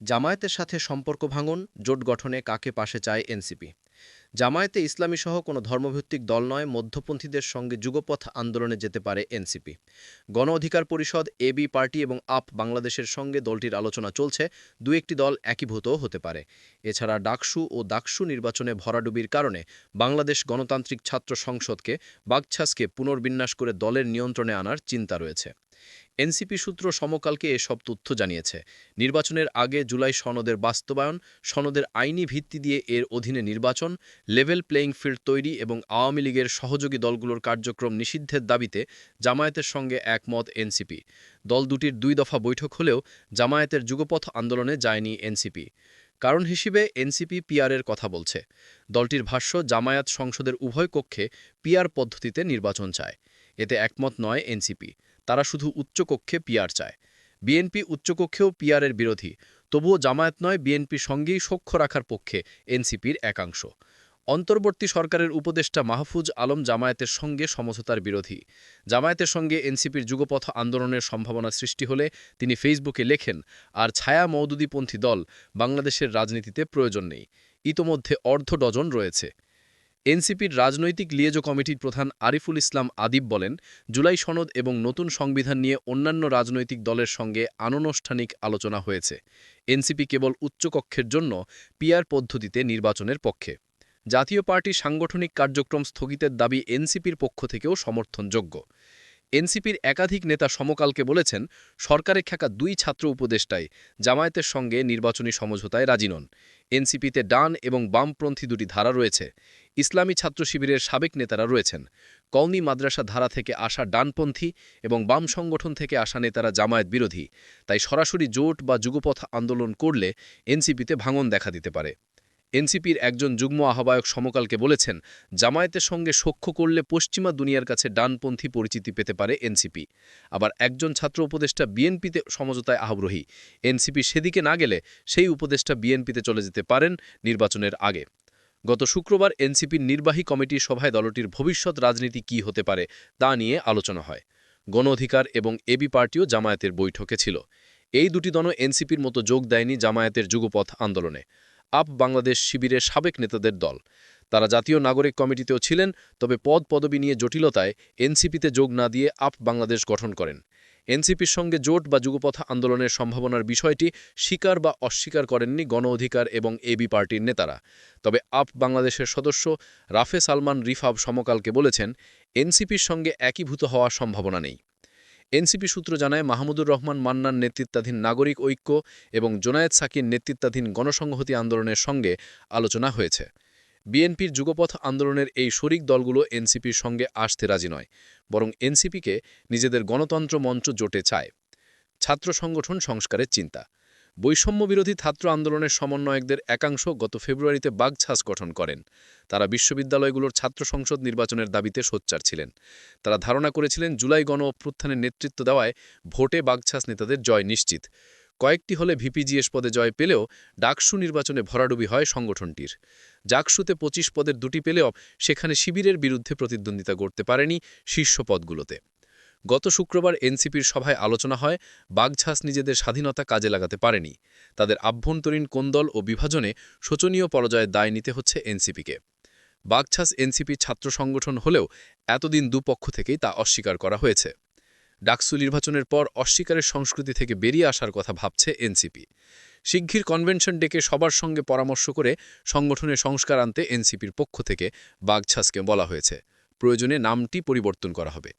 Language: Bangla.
জামায়াতের সাথে সম্পর্ক ভাঙন, জোট গঠনে কাকে পাশে চায় এনসিপি? জামায়াতে ইসলামী সহ কোনো ধর্মভিত্তিক দল নয়, মধ্যপন্থীদের সঙ্গে যুগপথ আন্দোলনে যেতে পারে এনসিপি। গণ অধিকার পরিষদ এবি পার্টি এবং আপ বাংলাদেশের সঙ্গে দলটির আলোচনা চলছে, দু একটি দল একীভূতও হতে পারে। এছাড়া ডাকসু ও ডাকসু নির্বাচনে ভরাডুবির কারণে বাংলাদেশ গণতান্ত্রিক ছাত্র সংসদকে, বাগছাসকে পুনর্বিন্যাস করে দলের নিয়ন্ত্রণে আনার চিন্তা রয়েছে। এনসিপি সূত্র সমকালকে এসব তথ্য জানিয়েছে। নির্বাচনের আগে জুলাই সনদের বাস্তবায়ন, সনদের আইনি ভিত্তি দিয়ে এর অধীনে নির্বাচন লেভেল প্লেয়িং ফিল্ড তৈরি এবং আওয়ামী লীগের সহযোগী দলগুলোর কার্যক্রম নিষিদ্ধের দাবিতে জামায়াতের সঙ্গে একমত এনসিপি। দল দুটির দুই দফা বৈঠক হলেও জামায়াতের যুগপথ আন্দোলনে যায়নি এনসিপি। কারণ হিসেবে এনসিপি পিআরের কথা বলছে। দলটির ভাষ্য, জামায়াত সংসদের উভয় কক্ষে পিআর পদ্ধতিতে নির্বাচন চায়। এতে একমত নয় এনসিপি। তারা শুধু উচ্চকক্ষে পিয়ার চায়। বিএনপি উচ্চকক্ষেও পিয়ারের বিরোধী। তবুও জামায়াত নয় বিএনপির সঙ্গেই সখ্য রাখার পক্ষে এনসিপির একাংশ। অন্তর্বর্তী সরকারের উপদেষ্টা মাহফুজ আলম জামায়াতের সঙ্গে সমঝোতার বিরোধী। জামায়াতের সঙ্গে এনসিপির যুগপথ আন্দোলনের সম্ভাবনা সৃষ্টি হলে তিনি ফেসবুকে লেখেন, আর ছায়া মৌদুদিপন্থী দল বাংলাদেশের রাজনীতিতে প্রয়োজন নেই। ইতোমধ্যে অর্ধ ডজন রয়েছে। এনসিপির রাজনৈতিক লিয়েজো কমিটির প্রধান আরিফুল ইসলাম আদিব বলেন, জুলাই সনদ এবং নতুন সংবিধান নিয়ে অন্যান্য রাজনৈতিক দলের সঙ্গে আনুষ্ঠানিক আলোচনা হয়েছে। এনসিপি কেবল উচ্চকক্ষের জন্য পিআর পদ্ধতিতে নির্বাচনের পক্ষে। জাতীয় পার্টি সাংগঠনিক কার্যক্রম স্থগিতের দাবি এনসিপির পক্ষ থেকেও সমর্থনযোগ্য। এনসিপির একাধিক নেতা সমকালকে বলেছেন, সরকারে থাকা দুই ছাত্র উপদেষ্টায় জামায়াতের সঙ্গে নির্বাচনী সমঝোতায় রাজি নন। এনসিপিতে ডান এবং বামপন্থী দুটি ধারা রয়েছে। ইসলামী ছাত্র শিবিরের সাবেক নেতারা রয়েছেন। কওমি মাদ্রাসা ধারা থেকে আসা ডানপন্থী এবং বাম সংগঠন থেকে আসা নেতারা জামায়াত বিরোধী। তাই সরাসরি জোট বা যুগপথ আন্দোলন করলে এনসিপিতে ভাঙন দেখা দিতে পারে। এনসিপির একজন যুগ্ম আহ্বায়ক সমকালকে বলেছেন, জামায়াতের সঙ্গে সখ্য করলে পশ্চিমা দুনিয়ার কাছে ডানপন্থী পরিচিতি পেতে পারে এনসিপি। আবার একজন ছাত্র উপদেষ্টা বিএনপিতে সমঝোতায় আগ্রহী এনসিপি সেদিকে না গেলে সেই উপদেষ্টা বিএনপিতে চলে যেতে পারেন নির্বাচনের আগে। গত শুক্রবার এনসিপির নির্বাহী কমিটির সভায় দলটির ভবিষ্যৎ রাজনীতি কী হতে পারে তা নিয়ে আলোচনা হয়। গণ অধিকার এবং এবি পার্টিও জামায়াতের বৈঠকে ছিল। এই দুটি দল এনসিপির মতো যোগ দেয়নি জামায়াতের যুগপথ আন্দোলনে। আপ বাংলাদেশ শিবিরের সাবেক নেতাদের দল। তারা জাতীয় নাগরিক কমিটিতেও ছিলেন, তবে পদ পদবি নিয়ে জটিলতায় এনসিপিতে যোগ না দিয়ে আপ বাংলাদেশ গঠন করেন। এনসিপির সঙ্গে জোট বা যুগপথ আন্দোলনের সম্ভাবনার বিষয়টি স্বীকার বা অস্বীকার করেননি গণ অধিকার এবং এবি পার্টির নেতারা। তবে আপ বাংলাদেশের সদস্য রাফে সালমান রিফাব সমকালকে বলেছেন, এনসিপির সঙ্গে একীভূত হওয়ার সম্ভাবনা নেই। এনসিপি সূত্র জানায়, মাহমুদুর রহমান মান্নার নেতৃত্বাধীন নাগরিক ঐক্য এবং জোনায়েদ সাকির নেতৃত্বাধীন গণসংহতি আন্দোলনের সঙ্গে আলোচনা হয়েছে। বিএনপির যুগপথ আন্দোলনের এই শরিক দলগুলো এনসিপির সঙ্গে আসতে রাজি নয়, বরং এনসিপিকে নিজেদের গণতন্ত্র মঞ্চ জোটে চায়। ছাত্র সংগঠন সংস্কারের চিন্তা। বৈষম্যবিরোধী ছাত্র আন্দোলনের সমন্বয়কদের একাংশ গত ফেব্রুয়ারিতে বাগছাস গঠন করেন। তারা বিশ্ববিদ্যালয়গুলোর ছাত্র সংসদ নির্বাচনের দাবিতে সোচ্চার ছিলেন। তারা ধারণা করেছিলেন জুলাই গণ অভ্যুত্থানের নেতৃত্ব দেওয়ায় ভোটে বাগছাস নেতাদের জয় নিশ্চিত। কয়েকটি হলে ভিপিজিএস পদে জয় পেলেও ডাকসু নির্বাচনে ভরাডুবি হয় সংগঠনটির। জাকসুতে পঁচিশ পদের দুটি পেলেও সেখানে শিবিরের বিরুদ্ধে প্রতিদ্বন্দ্বিতা করতে পারেনি শীর্ষ পদগুলোতে। গত শুক্রবার এনসিপির সভায় আলোচনা হয়, বাগঝাস নিজেদের স্বাধীনতা কাজে লাগাতে পারেনি। তাদের আভ্যন্তরীণ কোন্দল ও বিভাজনে শোচনীয় পরাজয়ের দায় নিতে হচ্ছে এনসিপিকে। বাগছাস এনসিপি ছাত্র সংগঠন হলেও এতদিন দুপক্ষ থেকেই তা অস্বীকার করা হয়েছে। ডাকসু নির্বাচনের পর অস্বীকারের সংস্কৃতি থেকে বেরিয়ে আসার কথা ভাবছে এনসিপি। শিগগির কনভেনশন ডেকে সবার সঙ্গে পরামর্শ করে সংগঠনের সংস্কার আনতে এনসিপির পক্ষ থেকে বাগছাসকে বলা হয়েছে। প্রয়োজনে নামটি পরিবর্তন করা হবে।